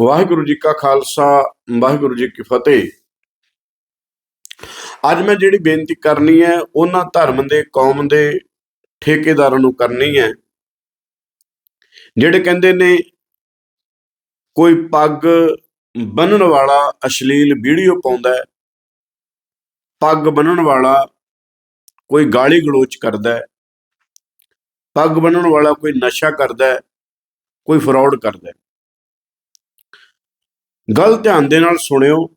ਵਾਹਿਗੁਰੂ ਜੀ ਕਾ ਖਾਲਸਾ, ਵਾਹਿਗੁਰੂ ਜੀ ਕੀ ਫਤਿਹ। ਅੱਜ ਮੈਂ ਜਿਹੜੀ ਬੇਨਤੀ ਕਰਨੀ ਹੈ, ਉਹਨਾਂ ਧਰਮ ਦੇ, ਕੌਮ ਦੇ ਠੇਕੇਦਾਰਾਂ ਨੂੰ ਕਰਨੀ ਹੈ। ਜਿਹੜੇ ਕਹਿੰਦੇ ਨੇ, ਕੋਈ ਪੱਗ ਬੰਨਣ ਵਾਲਾ ਅਸ਼ਲੀਲ ਵੀਡੀਓ ਪਾਉਂਦਾ ਹੈ, ਪੱਗ ਬੰਨਣ ਵਾਲਾ ਕੋਈ ਗਾਲੀ ਗਲੋਚ ਕਰਦਾ ਹੈ, ਪੱਗ ਬੰਨਣ ਵਾਲਾ ਕੋਈ ਨਸ਼ਾ ਕਰਦਾ ਹੈ, ਕੋਈ ਫਰਾਡ ਕਰਦਾ ਹੈ। ਗੱਲ ਧਿਆਨ ਦੇ ਨਾਲ ਸੁਣਿਓ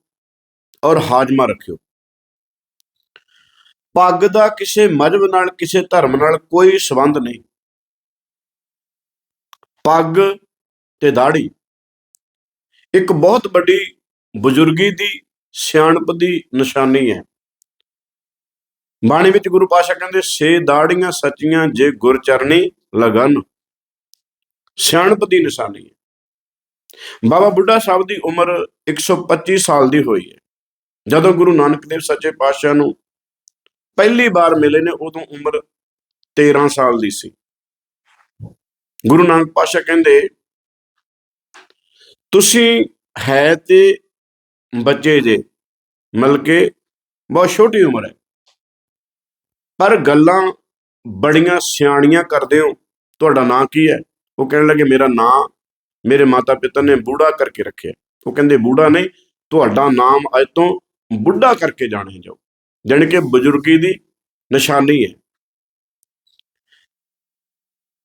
ਔਰ ਹਾਜ਼ਮਾ ਰੱਖਿਓ। ਪੱਗ ਦਾ ਕਿਸੇ ਮਜਬ ਨਾਲ, ਕਿਸੇ ਧਰਮ ਨਾਲ ਕੋਈ ਸਬੰਧ ਨਹੀਂ। ਪੱਗ ਤੇ ਦਾੜੀ ਇੱਕ ਬਹੁਤ ਵੱਡੀ ਬਜ਼ੁਰਗੀ ਦੀ ਸਿਆਣਪ ਦੀ ਨਿਸ਼ਾਨੀ ਹੈ। ਬਾਣੀ ਵਿੱਚ ਗੁਰੂ ਪਾਸ਼ਾ ਕਹਿੰਦੇ, ਸੇ ਦਾੜੀਆਂ ਸੱਚੀਆਂ ਜੇ ਗੁਰ ਚਰਣੀ ਲਗਨ। ਸਿਆਣਪ ਦੀ ਨਿਸ਼ਾਨੀ ਹੈ। ਬਾਬਾ ਬੁੱਢਾ ਸਾਹਿਬ ਦੀ ਉਮਰ 125 ਸਾਲ ਦੀ ਹੋਈ ਹੈ। ਜਦੋਂ ਗੁਰੂ ਨਾਨਕ ਦੇਵ ਸੱਚੇ ਪਾਤਸ਼ਾਹ ਨੂੰ ਪਹਿਲੀ ਵਾਰ ਮਿਲੇ ਨੇ, ਉਦੋਂ ਉਮਰ 13 ਸਾਲ ਦੀ ਸੀ। ਗੁਰੂ ਨਾਨਕ ਪਾਤਸ਼ਾਹ ਕਹਿੰਦੇ, ਤੁਸੀਂ ਹੈ ਤੇ ਬੱਚੇ ਜੇ ਮਤਲਬ ਕਿ ਬਹੁਤ ਛੋਟੀ ਉਮਰ ਹੈ। ਪਰ ਗੱਲਾਂ ਬੜੀਆਂ ਸਿਆਣੀਆਂ ਕਰਦੇ ਹੋ। ਤੁਹਾਡਾ ਨਾਂ ਕੀ ਹੈ? ਉਹ ਕਹਿਣ ਲੱਗੇ, ਮੇਰਾ ਨਾਂ ਮੇਰੇ ਮਾਤਾ ਪਿਤਾ ਨੇ ਬੂੜਾ ਕਰਕੇ ਰੱਖਿਆ। ਉਹ ਕਹਿੰਦੇ, ਬੂੜਾ ਨਹੀਂ, ਤੁਹਾਡਾ ਨਾਮ ਅੱਜ ਤੋਂ ਬੁੱਢਾ ਕਰਕੇ ਜਾਣੇ ਜਾਓ। ਜਾਣੀ ਕਿ ਬਜ਼ੁਰਗੀ ਦੀ ਨਿਸ਼ਾਨੀ ਹੈ।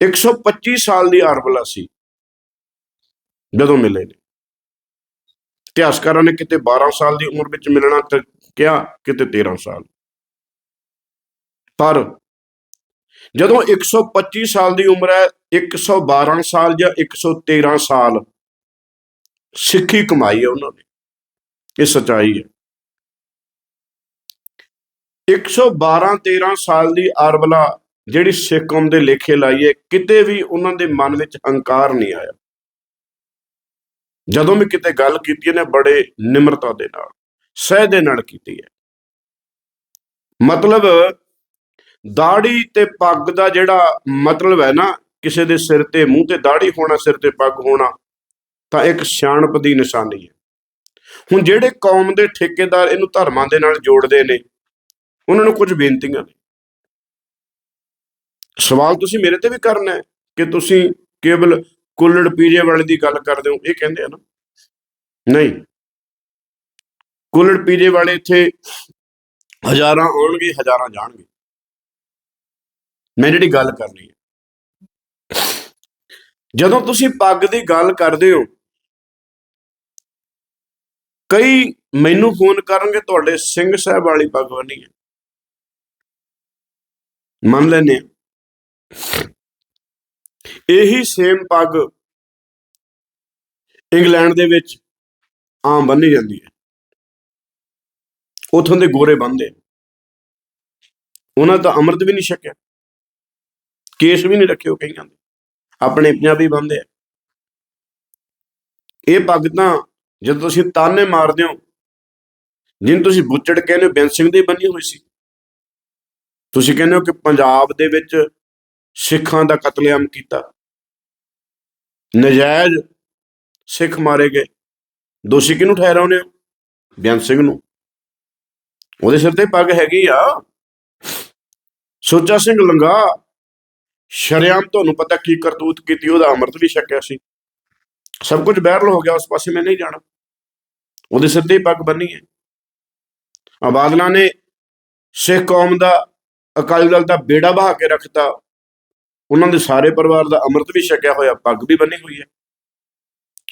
125 ਸਾਲ ਦੀ ਆਰਬਲਾ ਸੀ। ਜਦੋਂ ਮਿਲੇ ਨੇ। ਇਤਿਹਾਸਕਾਰਾਂ ਨੇ ਕਿਤੇ 12 ਸਾਲ ਦੀ ਉਮਰ ਵਿੱਚ ਮਿਲਣਾ ਤੇ, ਕਿਹਾ, ਕਿਤੇ 13 ਸਾਲ। ਪਰ ਜਦੋਂ 125 ਸਾਲ ਦੀ ਉਮਰ ਹੈ 112 ਸਾਲ ਜਾਂ 113 ਸਾਲ, ਸਿੱਖੀ ਕਮਾਈ ਹੈ ਉਹਨਾਂ ਨੇ। ਇਹ ਸਚਾਈ ਹੈ। 112 13 ਸਾਲ ਦੀ ਅਰਬਲਾ ਜਿਹੜੀ ਸਿੱਖ ਕੌਮ ਦੇ ਲੇਖੇ ਲਾਈਏ ਕਿਤੇ ਵੀ ਉਹਨਾਂ ਦੇ ਮਨ ਵਿੱਚ ਹੰਕਾਰ ਨਹੀਂ ਆਇਆ। ਜਦੋਂ ਵੀ ਕਿਤੇ ਗੱਲ ਕੀਤੀ ਨੇ ਬੜੇ ਨਿਮਰਤਾ ਦੇ ਨਾਲ, ਸਹਿ ਦੇ ਨਾਲ ਕੀਤੀ ਹੈ। ਮਤਲਬ ਦਾੜੀ ਤੇ ਪੱਗ ਦਾ ਜਿਹੜਾ ਮਤਲਬ ਹੈ ਨਾ, ਕਿਸੇ ਦੇ ਸਿਰ ਤੇ ਮੂੰਹ ਤੇ ਦਾੜੀ ਹੋਣਾ, ਸਿਰ ਤੇ ਪੱਗ ਹੋਣਾ, ਤਾਂ ਇੱਕ ਸਿਆਣਪ ਦੀ ਨਿਸ਼ਾਨੀ ਹੈ। ਹੁਣ ਜਿਹੜੇ ਕੌਮ ਦੇ ਠੇਕੇਦਾਰ ਇਹਨੂੰ ਧਰਮਾਂ ਦੇ ਨਾਲ ਜੋੜਦੇ ਨੇ, ਉਹਨਾਂ ਨੂੰ ਕੁਝ ਬੇਨਤੀਆਂ ਨੇ। ਸਵਾਲ ਤੁਸੀਂ ਮੇਰੇ ਤੇ ਵੀ ਕਰਨਾ ਹੈ ਕਿ ਤੁਸੀਂ ਕੇਵਲ ਕੁੱਲੜ ਪੀਜੇ ਵਾਲੇ ਦੀ ਗੱਲ ਕਰਦੇ ਹੋ, ਇਹ ਕਹਿੰਦੇ ਆ ਨਾ? ਨਹੀਂ। ਕੁੱਲੜ ਪੀਜੇ ਵਾਲੇ ਇੱਥੇ ਹਜ਼ਾਰਾਂ ਆਉਣਗੇ, ਹਜ਼ਾਰਾਂ ਜਾਣਗੇ। ਮੈਂ ਜਿਹੜੀ ਗੱਲ ਕਰਨੀ ਹੈ। ਜਦੋਂ ਤੁਸੀਂ ਪੱਗ ਦੀ ਗੱਲ ਕਰਦੇ ਹੋ, ਕਈ ਮੈਨੂੰ ਫੋਨ ਕਰਨਗੇ, ਤੁਹਾਡੇ ਸਿੰਘ ਸਾਹਿਬ ਵਾਲੀ ਪੱਗ ਬੰਨੀ ਹੈ। ਮੰਨ ਲੈਨੇ ਇਹੀ ਸੇਮ ਪੱਗ ਇੰਗਲੈਂਡ ਦੇ ਵਿੱਚ ਆਮ ਬੰਨੀ ਜਾਂਦੀ ਹੈ। ਉਥੋਂ ਦੇ ਗੋਰੇ ਬੰਦੇ ਉਹਨਾਂ ਤਾਂ ਅੰਮ੍ਰਿਤ ਵੀ ਨਹੀਂ ਛਕਿਆ। ਕੇਸ ਵੀ ਨਹੀਂ ਰੱਖਿਓ ਕਈਆਂ ਦੇ। ਆਪਣੇ ਪੰਜਾਬੀ ਬੰਦੇ ਆ। ਇਹ ਪੱਗ ਤਾਂ ਜਦੋਂ ਤੁਸੀਂ ਤਾਨੇ ਮਾਰਦੇ ਹੋ, ਜਿੰਨ ਤੁਸੀਂ ਬੁੱਚੜ ਕਹਿੰਦੇ ਹੋ ਬੈਂਸ ਸਿੰਘ ਦੀ ਬੰਨੀ ਹੋਈ ਸੀ। ਤੁਸੀਂ ਕਹਿੰਦੇ ਹੋ ਕਿ ਪੰਜਾਬ ਦੇ ਵਿੱਚ ਸਿੱਖਾਂ ਦਾ ਕਤਲੇਆਮ ਕੀਤਾ। ਨਜਾਇਜ਼ ਸਿੱਖ ਮਾਰੇ ਗਏ। ਦੋਸ਼ੀ ਕਿਹਨੂੰ ਠਹਿਰਾਉਂਦੇ ਹੋ? ਬੇਅੰਤ ਸਿੰਘ ਨੂੰ। ਉਹਦੇ ਸਿਰ ਤੇ ਪੱਗ ਹੈਗੀ ਆ। ਸੋਚਾ ਸਿੰਘ ਲੰਗਾ ਸ਼ਰਿਆਮ ਤੁਹਾਨੂੰ ਪਤਾ ਕੀ ਕਰਤੂਤ ਕੀਤੀ, ਉਹਦਾ ਅੰਮ੍ਰਿਤ ਵੀ ਛਕਿਆ ਸੀ। ਸਭ ਕੁਝ ਬਹਿਰਲ ਹੋ ਗਿਆ, ਉਸ ਪਾਸੇ ਮੈਂ ਨਹੀਂ ਜਾਣਾ। ਉਹਦੇ ਸਿਰ ਤੇ ਪੱਗ ਬੰਨੀ ਹੈ। ਆਬਾਦਲਾ ਨੇ ਸਿੱਖ ਕੌਮ ਦਾ, ਅਕਾਲੀ ਦਲ ਦਾ ਬੇੜਾ ਬਹਾ ਕੇ ਰੱਖਤਾ। ਉਹਨਾਂ ਦੇ ਸਾਰੇ ਪਰਿਵਾਰ ਦਾ ਅੰਮ੍ਰਿਤ ਵੀ ਛਕਿਆ ਹੋਇਆ, ਪੱਗ ਵੀ ਬੰਨੀ ਹੋਈ ਹੈ।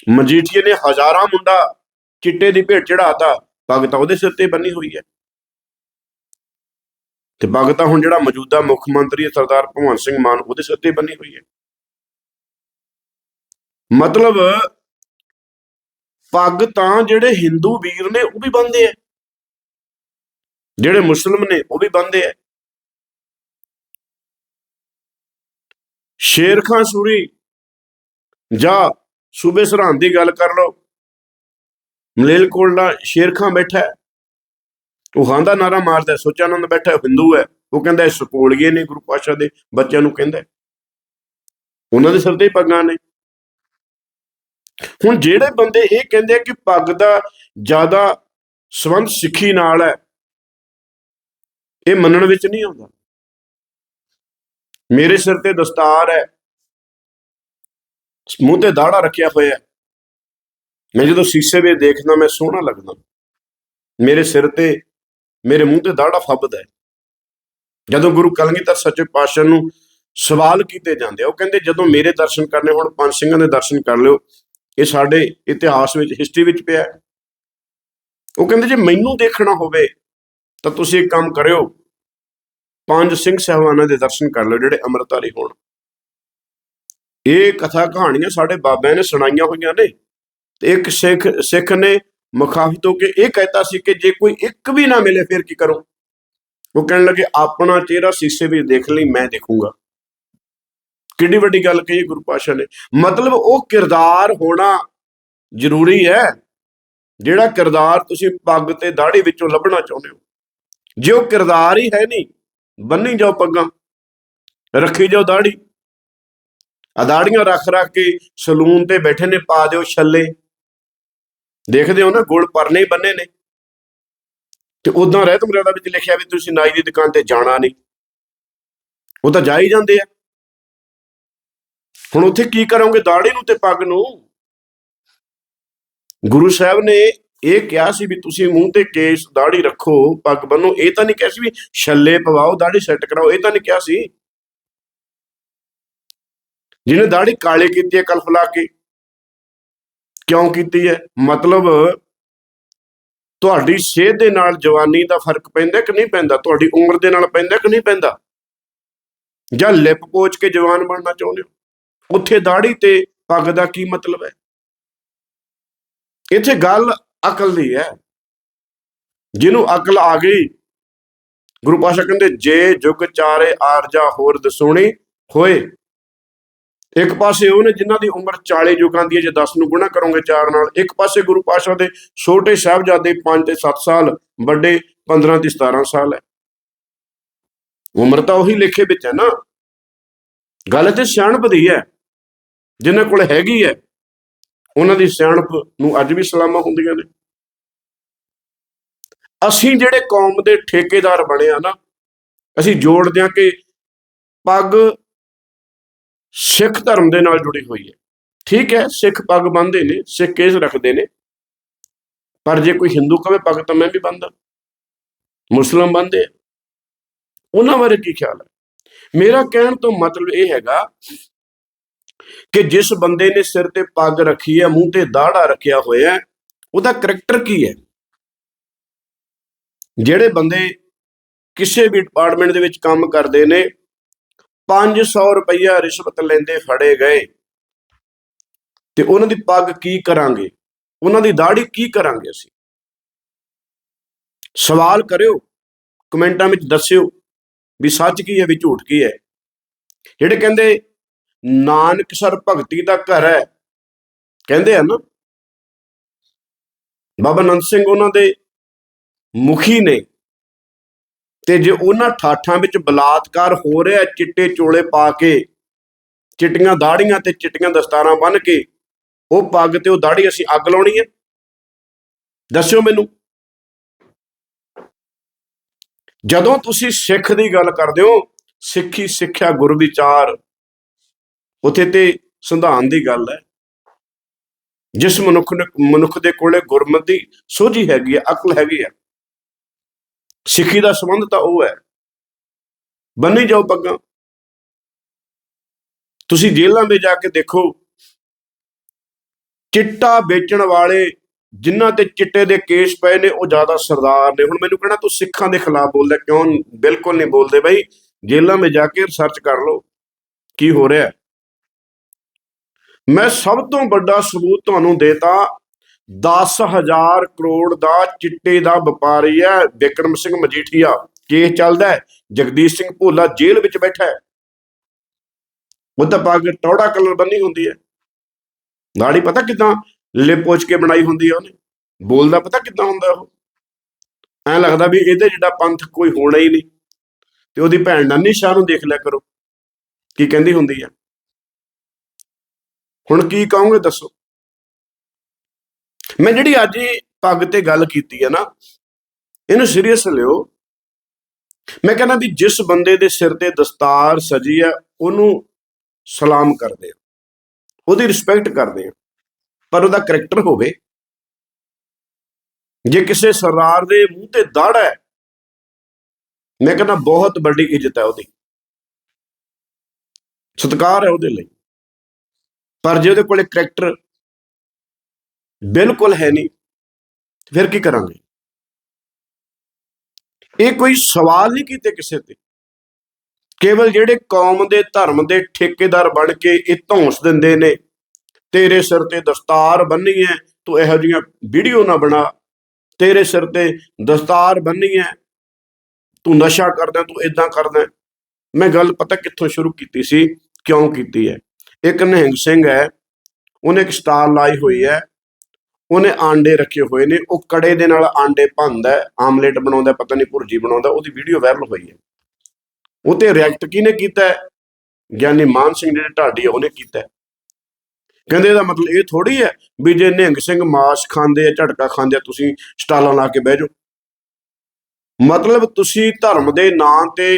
ਮਜੀਠੀਏ ਨੇ ਹਜ਼ਾਰਾਂ ਮੁੰਡਾ ਚਿੱਟੇ ਦੀ ਭੇਟ ਚੜਾਤਾ ਪੱਗ ਤਾਂ ਉਹਦੇ ਸਿਰ ਤੇ ਬੰਨੀ ਹੋਈ ਹੈ। ਤੇ ਪੱਗ ਤਾਂ ਹੁਣ ਜਿਹੜਾ ਮੌਜੂਦਾ ਮੁੱਖ ਮੰਤਰੀ ਹੈ ਸਰਦਾਰ ਭਗਵੰਤ ਸਿੰਘ ਮਾਨ, ਉਹਦੇ ਸਿਰ ਤੇ ਬੰਨੀ ਹੋਈ ਹੈ। ਮਤਲਬ ਪੱਗ ਤਾਂ ਜਿਹੜੇ ਹਿੰਦੂ ਵੀਰ ਨੇ ਉਹ ਵੀ ਬੰਨਦੇ ਆ। ਜਿਹੜੇ ਮੁਸਲਮ ਨੇ ਉਹ ਵੀ ਬੰਨਦੇ ਆ। ਸ਼ੇਰ ਖਾਨ ਸੂਰੀ, ਜਾਂ ਸੂਬੇ ਸਰਹੰਦ ਦੀ ਗੱਲ ਕਰ ਲਓ ਮਲੇਲਕੋਟਲਾ ਸ਼ੇਰ ਖਾਨ ਬੈਠਾ ਹੈ। ਉਹ ਹਾਂ ਦਾ ਨਾਰਾ ਮਾਰਦਾ ਹੈ, ਸੁੱਚਾਨੰਦ ਬੈਠਾ ਹਿੰਦੂ ਹੈ। ਉਹ ਕਹਿੰਦਾ ਇਹ ਸਪੋਲੀਏ ਨੇ ਗੁਰੂ ਪਾਸ਼ਾ ਦੇ ਬੱਚਿਆਂ ਨੂੰ ਕਹਿੰਦਾ ਉਹਨਾਂ ਦੇ ਸਿਰ ਤੇ ਹੀ ਪੱਗਾਂ ਨੇ। ਹੁਣ ਜਿਹੜੇ ਬੰਦੇ ਇਹ ਕਹਿੰਦੇ ਆ ਕਿ ਪੱਗ ਦਾ ਜ਼ਿਆਦਾ ਸੰਬੰਧ ਸਿੱਖੀ ਨਾਲ ਹੈ ਇਹ ਮੰਨਣ ਵਿੱਚ ਨਹੀਂ ਆਉਂਦਾ। ਮੇਰੇ ਸਿਰ ਤੇ ਦਸਤਾਰ ਹੈ ਮੂੰਹ ਤੇ ਦਾੜਾ ਰੱਖਿਆ ਹੋਇਆ ਹੈ। ਮੈਂ ਜਦੋਂ ਸ਼ੀਸ਼ੇ ਵਿੱਚ ਦੇਖਦਾ ਮੈਂ ਸੋਹਣਾ ਲੱਗਦਾ। ਮੇਰੇ ਸਿਰ ਤੇ ਮੇਰੇ ਮੂੰਹ ਤੇ ਦਾੜਾ ਫੱਬਦਾ ਹੈ। ਜਦੋਂ ਗੁਰੂ ਕਲਗੀਧਰ ਸੱਚੇ ਪਾਤਸ਼ਾਹ ਨੂੰ ਸਵਾਲ ਕੀਤੇ ਜਾਂਦੇ ਆ, ਉਹ ਕਹਿੰਦੇ, ਜਦੋਂ ਮੇਰੇ ਦਰਸ਼ਨ ਕਰਨੇ ਹੁਣ, ਪੰਜ ਸਿੰਘਾਂ ਦੇ ਦਰਸ਼ਨ ਕਰ ਲਿਓ। ਇਹ ਸਾਡੇ ਇਤਿਹਾਸ ਵਿੱਚ ਹਿਸਟਰੀ ਵਿੱਚ ਪਿਆ ਹੈ। ਉਹ ਕਹਿੰਦੇ, ਜੇ ਮੈਨੂੰ ਦੇਖਣਾ ਹੋਵੇ, ਤਾਂ ਤੁਸੀਂ ਇੱਕ ਕੰਮ ਕਰਿਓ। ਪੰਜ ਸਿੰਘ ਸਹਿਬਾਨਾਂ ਦੇ ਦਰਸ਼ਨ ਕਰ ਲਓ, ਜਿਹੜੇ ਅੰਮ੍ਰਿਤਧਾਰੀ ਹੋਣ। ਇਹ ਕਥਾ ਕਹਾਣੀਆਂ ਸਾਡੇ ਬਾਬਿਆਂ ਨੇ ਸੁਣਾਈਆਂ ਹੋਈਆਂ ਨੇ ਤੇ ਇੱਕ ਸਿੱਖ ਸਿੱਖ ਨੇ ਮੁਖਾਫਿਤ ਹੋ ਕੇ ਇਹ ਕਹਿਤਾ ਸੀ ਕਿ ਜੇ ਕੋਈ ਇੱਕ ਵੀ ਨਾ ਮਿਲੇ, ਫਿਰ ਕੀ ਕਰੂੰ? ਉਹ ਕਹਿਣ ਲੱਗੇ, ਆਪਣਾ ਚਿਹਰਾ ਸੀਸੇ ਵਿੱਚ ਦੇਖ ਲਈ, ਮੈਂ ਦੇਖੂੰਗਾ। ਕਿੰਨੀ ਵੱਡੀ ਗੱਲ ਕਹੀ ਗੁਰੂ ਪਾਸ਼ਾ ਨੇ। ਮਤਲਬ ਉਹ ਕਿਰਦਾਰ ਹੋਣਾ ਜ਼ਰੂਰੀ ਹੈ, ਜਿਹੜਾ ਕਿਰਦਾਰ ਤੁਸੀਂ ਪੱਗ ਤੇ ਦਾੜੀ ਵਿੱਚੋਂ ਲੱਭਣਾ ਚਾਹੁੰਦੇ ਹੋ। ਜੇ ਉਹ ਕਿਰਦਾਰ ਹੀ ਹੈ ਨਹੀਂ, ਬੰਨੀ ਜਾਓ ਪੱਗਾਂ, ਰੱਖੀ ਜਾਓ ਦਾੜੀ ਅਦਾੜੀਆਂ ਰੱਖ ਰੱਖ ਕੇ ਸਲੂਨ ਤੇ ਬੈਠੇ ਨੇ, ਪਾ ਦਿਓ ਛੱਲੇ। ਦੇਖਦੇ ਹੋ ਨਾ, ਗੁੜ ਪਰਨੇ ਹੀ ਬੰਨੇ ਨੇ। ਤੇ ਉਦਾਂ ਰਹਿਤ ਮਰਿਆਦਾ ਵਿੱਚ ਲਿਖਿਆ ਵੀ ਤੁਸੀਂ ਨਾਈ ਦੀ ਦੁਕਾਨ ਤੇ ਜਾਣਾ ਨਹੀਂ। ਉਹ ਤਾਂ ਜਾ ਹੀ ਜਾਂਦੇ ਆ। ਹੁਣ ਉੱਥੇ ਕੀ ਕਰੋਗੇ? ਦਾੜੀ ਨੂੰ ਤੇ ਪੱਗ ਨੂੰ। ਗੁਰੂ ਸਾਹਿਬ ਨੇ ਇਹ ਕਿਹਾ ਸੀ ਵੀ ਤੁਸੀਂ ਮੂੰਹ ਤੇ ਕੇਸ ਦਾੜੀ ਰੱਖੋ, ਪੱਗ ਬੰਨੋ। ਇਹ ਤਾਂ ਨਹੀਂ ਕਿਹਾ ਸੀ ਵੀ ਛੱਲੇ ਪਵਾਓ, ਦਾੜੀ ਸੈੱਟ ਕਰਾਓ। ਇਹ ਤਾਂ ਨਹੀਂ ਕਿਹਾ ਸੀ। ਜਿਹਨੇ ਦਾੜੀ ਕਾਲੇ ਕੀਤੀ ਹੈ ਕਲਫ ਲਾ ਕੇ ਕਿਉਂ ਕੀਤੀ ਹੈ? ਮਤਲਬ ਤੁਹਾਡੀ ਸਿਹਤ ਦੇ ਨਾਲ ਜਵਾਨੀ ਦਾ ਫ਼ਰਕ ਪੈਂਦਾ ਕਿ ਨਹੀਂ ਪੈਂਦਾ? ਤੁਹਾਡੀ ਉਮਰ ਦੇ ਨਾਲ ਪੈਂਦਾ ਕਿ ਨਹੀਂ ਪੈਂਦਾ? ਜਾਂ ਲਿਪ ਪੋਚ ਕੇ ਜਵਾਨ ਬਣਨਾ ਚਾਹੁੰਦੇ ਹੋ? ਉੱਥੇ ਦਾੜੀ ਤੇ ਪੱਗ ਦਾ ਕੀ ਮਤਲਬ ਹੈ? ਇੱਥੇ ਗੱਲ ਅਕਲ ਦੀ ਹੈ। ਜਿਹਨੂੰ ਅਕਲ ਆ ਗਈ, ਗੁਰੂ ਪਾਸ਼ਾ ਕਹਿੰਦੇ, ਜੇ ਜੁਗ ਚਾਰੇ ਆਰਜਾ ਹੋਰ ਦਸੋਣੀ ਹੋਏ ਇੱਕ ਪਾਸੇ ਉਹ ਨੇ ਜਿਨ੍ਹਾਂ ਦੀ ਉਮਰ 40 ਯੁਗਾਂ ਦੀ ਹੈ, ਜੇ 10 ਨੂੰ ਗੁਣਾ ਕਰੋਗੇ 4 ਨਾਲ, ਇੱਕ ਪਾਸੇ ਗੁਰੂ ਪਾਸ਼ਾ ਦੇ ਛੋਟੇ ਸਾਹਿਬਜ਼ਾਦੇ 5 ਤੇ 7 ਸਾਲ, ਵੱਡੇ 15 ਤੇ 17 ਸਾਲ ਹੈ। ਉਮਰ ਤਾਂ ਉਹੀ ਲੇਖੇ ਵਿੱਚ ਹੈ ਨਾ। ਗੱਲ ਤੇ ਸਿਆਣਪ ਦੀ ਹੈ, ਜਿਨ੍ਹਾਂ ਕੋਲ ਹੈਗੀ ਹੈ, ਉਹਨਾਂ ਦੀ ਸਿਆਣਪ ਨੂੰ ਅੱਜ ਵੀ ਸਲਾਮਾਂ ਹੁੰਦੀਆਂ ਨੇ। ਅਸੀਂ ਜਿਹੜੇ ਕੌਮ ਦੇ ਠੇਕੇਦਾਰ ਬਣੇ ਆ ਨਾ, ਅਸੀਂ ਜੋੜਦੇ ਆ ਕਿ ਪੱਗ ਸਿੱਖ ਧਰਮ ਦੇ ਨਾਲ ਜੁੜੀ ਹੋਈ ਹੈ। ਠੀਕ ਹੈ, ਸਿੱਖ ਪੱਗ ਬੰਨਦੇ ਨੇ, ਸਿੱਖ ਕੇਸ ਰੱਖਦੇ ਨੇ। ਪਰ ਜੇ ਕੋਈ ਹਿੰਦੂ ਕਵੇ, ਪੱਗ ਤਾਂ ਮੈਂ ਵੀ ਬੰਨਦਾ ਮੁਸਲਮ ਬੰਨਦੇ ਆ। ਉਹਨਾਂ ਬਾਰੇ ਕੀ ਖਿਆਲ ਹੈ? ਮੇਰਾ ਕਹਿਣ ਤੋਂ ਮਤਲਬ ਇਹ ਹੈਗਾ ਕਿ ਜਿਸ ਬੰਦੇ ਨੇ ਸਿਰ ਤੇ ਪੱਗ ਰੱਖੀ ਹੈ, ਮੂੰਹ ਤੇ ਦਾੜਾ ਰੱਖਿਆ ਹੋਇਆ ਹੈ, ਉਹਦਾ ਕਰੈਕਟਰ ਕੀ ਹੈ? ਜਿਹੜੇ ਬੰਦੇ ਕਿਸੇ ਵੀ ਡਿਪਾਰਟਮੈਂਟ ਦੇ ਵਿੱਚ ਕੰਮ ਕਰਦੇ ਨੇ 500 ਰੁਪਈਆ ਰਿਸ਼ਵਤ ਲੈਂਦੇ ਫੜੇ ਗਏ। ਤੇ ਉਹਨਾਂ ਦੀ ਪੱਗ ਕੀ ਕਰਾਂਗੇ? ਉਹਨਾਂ ਦੀ ਦਾੜੀ ਕੀ ਕਰਾਂਗੇ ਅਸੀਂ? ਸਵਾਲ ਕਰਿਓ, ਕਮੈਂਟਾਂ ਵਿੱਚ ਦੱਸਿਓ ਵੀ ਸੱਚ ਕੀ ਹੈ, ਵੀ ਝੂਠ ਕੀ ਹੈ? ਜਿਹੜੇ ਕਹਿੰਦੇ ਨਾਨਕ ਸਰ ਭਗਤੀ ਦਾ ਘਰ ਹੈ, ਕਹਿੰਦੇ ਆ ਨਾ, ਬਾਬਾ ਨੰਦ ਸਿੰਘ ਉਹਨਾਂ ਦੇ ਮੁਖੀ ਨੇ। ਤੇ ਜੇ ਉਹਨਾਂ ਠਾਠਾਂ ਵਿੱਚ ਬਲਾਤਕਾਰ ਹੋ ਰਿਹਾ ਚਿੱਟੇ ਚੋਲੇ ਪਾ ਕੇ, ਚਿੱਟੀਆਂ ਦਾੜੀਆਂ ਤੇ ਚਿੱਟੀਆਂ ਦਸਤਾਰਾਂ ਬੰਨ ਕੇ, ਉਹ ਪੱਗ ਤੇ ਉਹ ਦਾੜੀ ਅਸੀਂ ਅੱਗ ਲਾਉਣੀ ਹੈ? ਦੱਸਿਓ ਮੈਨੂੰ। ਜਦੋਂ ਤੁਸੀਂ ਸਿੱਖ ਦੀ ਗੱਲ ਕਰਦੇ ਹੋ, ਸਿੱਖੀ ਸਿੱਖਿਆ ਗੁਰ ਵਿਚਾਰ ਉਥੇ ਤੇ ਸੰਧਾਨ ਦੀ ਗੱਲ ਹੈ। ਜਿਸ ਮਨੁੱਖ ਨੇ ਮਨੁੱਖ ਦੇ ਕੋਲੇ ਗੁਰਮਤਿ ਸੋਝੀ ਹੈਗੀ ਹੈ, ਅਕਲ ਹੈਗੀ ਹੈ। ਸਿੱਖੀ ਦਾ ਸੰਬੰਧ ਤਾਂ ਉਹ ਹੈ। ਬੰਨੀ ਜਾਓ ਪੱਗਾਂ। ਤੁਸੀਂ ਜੇਲ੍ਹਾਂ ਵਿੱਚ ਜਾ ਕੇ ਦੇਖੋ, ਚਿੱਟਾ ਵੇਚਣ ਵਾਲੇ ਜਿਨ੍ਹਾਂ ਤੇ ਚਿੱਟੇ ਦੇ ਕੇਸ ਪਏ ਨੇ, ਉਹ ਜ਼ਿਆਦਾ ਸਰਦਾਰ ਨੇ। ਹੁਣ ਮੈਨੂੰ ਕਹਿਣਾ, ਤੂੰ ਸਿੱਖਾਂ ਦੇ ਖਿਲਾਫ ਬੋਲਦਾ ਕਿਉਂ ਬਿਲਕੁਲ ਨਹੀਂ ਬੋਲਦੇ ਬਈ? ਜੇਲ੍ਹਾਂ ਵਿੱਚ ਜਾ ਕੇ ਰਿਸਰਚ ਕਰ ਲਓ, ਕੀ ਹੋ ਰਿਹਾ ਮੈਂ ਸਭ ਤੋਂ ਵੱਡਾ ਸਬੂਤ ਤੁਹਾਨੂੰ ਦੇਤਾ 10000 ਕਰੋੜ ਦਾ ਚਿੱਟੇ ਦਾ ਵਪਾਰੀ ਹੈ ਵਿਕਰਮ ਸਿੰਘ ਮਜੀਠੀਆ। ਕੇਸ ਚੱਲਦਾ ਹੈ? ਜਗਦੀਸ਼ ਸਿੰਘ ਭੋਲਾ ਜੇਲ੍ਹ ਵਿੱਚ ਬੈਠਾ ਹੈ। ਉਹਦਾ ਪੱਗ ਟੌੜਾ ਕਲਰ ਬੰਨੀ ਹੁੰਦੀ ਹੈ। ਦਾੜੀ ਪਤਾ ਕਿਦਾਂ ਲਿਪੋਚ ਕੇ ਬਣਾਈ ਹੁੰਦੀ ਹੈ ਉਹਨੇ। ਬੋਲਦਾ ਪਤਾ ਕਿਦਾਂ ਹੁੰਦਾ ਉਹ? ਐ ਲੱਗਦਾ ਵੀ ਇਹਦੇ ਜਿਹੜਾ ਪੰਥ ਕੋਈ ਹੋਣਾ ਹੀ ਨਹੀਂ। ਤੇ ਉਹਦੀ ਭੈਣ ਨਾਨੀ ਸ਼ਾਹ ਨੂੰ ਦੇਖ ਲਿਆ ਕਰੋ। ਕੀ ਕਹਿੰਦੀ ਹੁੰਦੀ ਹੈ? ਹੁਣ ਕੀ ਕਹੋਗੇ ਦੱਸੋ? ਮੈਂ ਜਿਹੜੀ ਅੱਜ ਇਹ ਪੱਗ ਤੇ ਗੱਲ ਕੀਤੀ ਹੈ ਨਾ, ਇਹਨੂੰ ਸੀਰੀਅਸ ਲਿਓ। ਮੈਂ ਕਹਿੰਦਾ ਵੀ ਜਿਸ ਬੰਦੇ ਦੇ ਸਿਰ ਤੇ ਦਸਤਾਰ ਸਜੀ ਹੈ, ਉਹਨੂੰ ਸਲਾਮ ਕਰਦੇ ਆ ਉਹਦੀ ਰਿਸਪੈਕਟ ਕਰਦੇ ਆ ਪਰ ਉਹਦਾ ਕਰੈਕਟਰ ਹੋਵੇ। ਜੇ ਕਿਸੇ ਸਰਦਾਰ ਦੇ ਮੂੰਹ ਤੇ ਦਾੜ ਹੈ, ਮੈਂ ਕਹਿੰਦਾ ਬਹੁਤ ਵੱਡੀ ਇੱਜ਼ਤ ਹੈ ਉਹਦੀ। ਸਤਿਕਾਰ ਹੈ ਉਹਦੇ ਲਈ। ਪਰ ਜੇ ਉਹਦੇ ਕੋਲੇ ਕਰੈਕਟਰ ਬਿਲਕੁਲ ਹੈ ਨਹੀਂ। ਫਿਰ ਕੀ ਕਰਾਂਗੇ? ਇਹ ਕੋਈ ਸਵਾਲ ਨਹੀਂ ਕੀਤੇ ਕਿਸੇ ਤੇ। ਕੇਵਲ ਜਿਹੜੇ ਕੌਮ ਦੇ, ਧਰਮ ਦੇ ਠੇਕੇਦਾਰ ਬਣ ਕੇ ਇਹ ਧੌਂਸ ਦਿੰਦੇ ਨੇ, ਤੇਰੇ ਸਿਰ ਤੇ ਦਸਤਾਰ ਬੰਨੀ ਹੈ ਤੂੰ ਇਹੋ ਜਿਹੀਆਂ ਵੀਡੀਓ ਨਾ ਬਣਾ। ਤੇਰੇ ਸਿਰ ਤੇ ਦਸਤਾਰ ਬੰਨੀ ਹੈ ਤੂੰ ਨਸ਼ਾ ਕਰਦਾ, ਤੂੰ ਇਦਾਂ ਕਰਦਾ। ਮੈਂ ਗੱਲ ਪਤਾ ਕਿੱਥੋਂ ਸ਼ੁਰੂ ਕੀਤੀ ਸੀ, ਕਿਉਂ ਕੀਤੀ ਹੈ ਇੱਕ ਨਿਹੰਗ ਸਿੰਘ ਹੈ ਉਹਨੇ ਇੱਕ ਸਟਾਲ ਲਾਈ ਹੋਈ ਹੈ ਉਹਨੇ ਆਂਡੇ ਰੱਖੇ ਹੋਏ ਨੇ, ਉਹ ਕੜੇ ਦੇ ਨਾਲ ਆਂਡੇ ਭੰਦਾ ਆਮਲੇਟ ਬਣਾਉਂਦਾ ਪਤਾ ਨਹੀਂ ਭੁਰਜੀ ਬਣਾਉਂਦਾ, ਉਹਦੀ ਵੀਡੀਓ ਵਾਇਰਲ ਹੋਈ ਹੈ। ਉਹ ਤੇ ਰਿਐਕਟ ਕਿਹਨੇ ਕੀਤਾ ਗਿਆਨੀ ਮਾਨ ਸਿੰਘ ਜਿਹੜੇ ਢਾਡੀ ਆ, ਉਹਨੇ ਕੀਤਾ ਕਹਿੰਦੇ ਇਹਦਾ ਮਤਲਬ ਇਹ ਥੋੜੀ ਹੈ ਵੀ ਜੇ ਨਿਹੰਗ ਸਿੰਘ ਮਾਸ ਖਾਂਦੇ ਆ, ਝਟਕਾ ਖਾਂਦੇ ਆ, ਤੁਸੀਂ ਸਟਾਲਾਂ ਲਾ ਕੇ ਬਹਿ ਜਾਓ। ਮਤਲਬ ਤੁਸੀਂ ਧਰਮ ਦੇ ਨਾਂ ਤੇ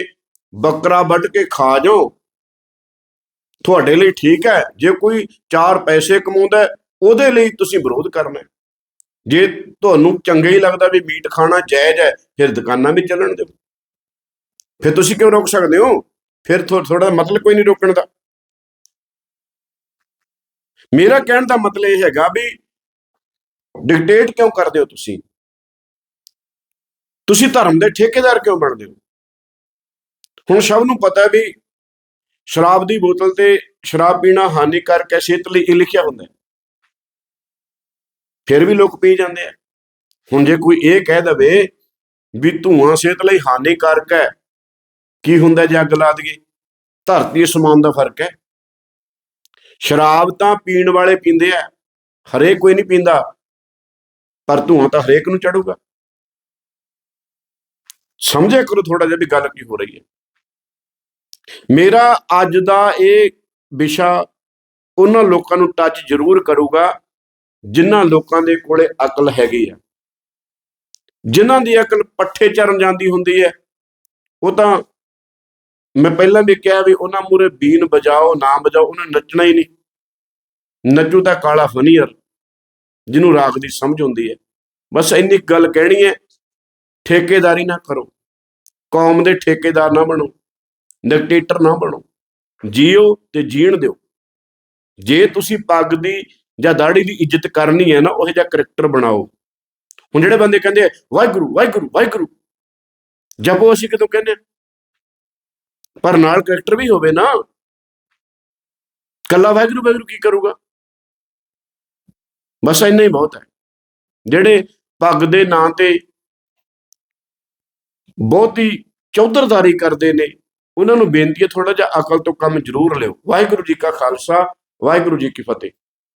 ਬੱਕਰਾ ਵੱਢ ਕੇ ਖਾ ਜਾਓ। ਤੁਹਾਡੇ ਲਈ ਠੀਕ ਹੈ, ਜੇ ਕੋਈ ਚਾਰ ਪੈਸੇ ਕਮਾਉਂਦਾ ਉਹਦੇ ਲਈ ਤੁਸੀਂ ਵਿਰੋਧ ਕਰਨਾ ਜੇ ਤੁਹਾਨੂੰ ਚੰਗਾ ਹੀ ਲੱਗਦਾ ਵੀ ਮੀਟ ਖਾਣਾ ਜਾਇਜ਼ ਹੈ, ਫਿਰ ਦੁਕਾਨਾਂ ਵੀ ਚੱਲਣ ਦਿਓ। ਫਿਰ ਤੁਸੀਂ ਕਿਉਂ ਰੋਕ ਸਕਦੇ ਹੋ? ਫਿਰ ਥੋੜਾ ਮਤਲਬ ਕੋਈ ਨਹੀਂ ਰੋਕਣ ਦਾ। ਮੇਰਾ ਕਹਿਣ ਦਾ ਮਤਲਬ ਇਹ ਹੈਗਾ ਵੀ ਡਿਕਟੇਟ ਕਿਉਂ ਕਰਦੇ ਹੋ ਤੁਸੀਂ? ਤੁਸੀਂ ਧਰਮ ਦੇ ਠੇਕੇਦਾਰ ਕਿਉਂ ਬਣਦੇ ਹੋ? ਹੁਣ ਸਭ ਨੂੰ ਪਤਾ ਹੈ ਵੀ ਸ਼ਰਾਬ ਦੀ ਬੋਤਲ ਤੇ ਸ਼ਰਾਬ ਪੀਣਾ ਹਾਨੀਕਾਰਕ ਹੈ, ਸਿਹਤ ਲਈ ਇਹ ਲਿਖਿਆ ਹੁੰਦਾ ਹੈ। ਫਿਰ ਵੀ ਲੋਕ ਪੀ ਜਾਂਦੇ ਆ। ਹੁਣ ਜੇ ਕੋਈ ਇਹ ਕਹਿ ਦਵੇ ਵੀ ਧੂਆਂ ਸਿਹਤ ਲਈ ਹਾਨੀਕਾਰਕ ਹੈ, ਕੀ ਹੁੰਦਾ ਜੇ ਅੱਗ ਲਾ ਦਈਏ? ਧਰਤੀ ਅਸਮਾਨ ਦਾ ਫ਼ਰਕ ਹੈ। ਸ਼ਰਾਬ ਤਾਂ ਪੀਣ ਵਾਲੇ ਪੀਂਦੇ ਆ, ਹਰੇਕ ਕੋਈ ਨਹੀਂ ਪੀਂਦਾ, ਪਰ ਧੂਆਂ ਤਾਂ ਹਰੇਕ ਨੂੰ ਚੜੂਗਾ। ਸਮਝਿਆ ਕਰੋ ਥੋੜਾ ਜਿਹਾ ਵੀ ਗੱਲ ਕੀ ਹੋ ਰਹੀ ਹੈ। ਮੇਰਾ ਅੱਜ ਦਾ ਇਹ ਵਿਸ਼ਾ ਉਹਨਾਂ ਲੋਕਾਂ ਨੂੰ ਟੱਚ ਜ਼ਰੂਰ ਕਰੂਗਾ ਜਿਨ੍ਹਾਂ ਲੋਕਾਂ ਦੇ ਕੋਲੇ ਅਕਲ ਹੈਗੀ ਆ। ਜਿਨ੍ਹਾਂ ਦੀ ਅਕਲ ਪੱਠੇ ਚਰਨ ਜਾਂਦੀ ਹੁੰਦੀ ਹੈ, ਉਹ ਤਾਂ ਮੈਂ ਪਹਿਲਾਂ ਵੀ ਕਿਹਾ ਵੀ ਉਹਨਾਂ ਮੂਰੇ ਬੀਨ ਬਜਾਓ ਨਾ ਬਜਾਓ ਉਹਨਾਂ ਨੱਚਣਾ ਹੀ ਨਹੀਂ। ਨੱਚੂ ਤਾਂ ਕਾਲਾ ਫਨੀਅਰ, ਜਿਹਨੂੰ ਰਾਗ ਦੀ ਸਮਝ ਹੁੰਦੀ ਹੈ। ਬਸ ਇੰਨੀ ਗੱਲ ਕਹਿਣੀ ਹੈ, ਠੇਕੇਦਾਰੀ ਨਾ ਕਰੋ। ਕੌਮ ਦੇ ਠੇਕੇਦਾਰ ਨਾ ਬਣੋ, ਡਿਕਟੇਟਰ ਨਾ ਬਣੋ। ਜੀਓ ਤੇ ਜੀਣ ਦਿਓ। ਜੇ ਤੁਸੀਂ ਪੱਗ ਦੀ ਜਾਂ ਦਾੜੀ ਦੀ ਇੱਜ਼ਤ ਕਰਨੀ ਹੈ ਨਾ ਉਹ ਜਿਹਾ ਕਰੈਕਟਰ ਬਣਾਓ। ਹੁਣ ਜਿਹੜੇ ਬੰਦੇ ਕਹਿੰਦੇ ਆ, ਵਾਹਿਗੁਰੂ ਵਾਹਿਗੁਰੂ ਵਾਹਿਗੁਰੂ। ਜਪੋ ਅਸੀਂ ਕਿਦੋਂ ਕਹਿੰਦੇ ਹਾਂ? ਪਰ ਨਾਲ ਕਰੈਕਟਰ ਵੀ ਹੋਵੇ ਨਾ। ਕੱਲਾ ਵਾਹਿਗੁਰੂ ਵਾਹਿਗੁਰੂ ਕੀ ਕਰੂਗਾ? ਬਸ ਇੰਨਾ ਹੀ ਬਹੁਤ ਹੈ। ਜਿਹੜੇ ਪੱਗ ਦੇ ਨਾਂ ਤੇ ਬਹੁਤੀ ਚੌਧਰਦਾਰੀ ਕਰਦੇ ਨੇ ਉਹਨਾਂ ਨੂੰ ਬੇਨਤੀ ਹੈ ਥੋੜਾ ਜਿਹਾ ਅਕਲ ਤੋਂ ਕੰਮ ਜ਼ਰੂਰ ਲਿਓ। ਵਾਹਿਗੁਰੂ ਜੀ ਕਾ ਖਾਲਸਾ ਵਾਹਿਗੁਰੂ ਜੀ ਕੀ ਫਤਿਹ।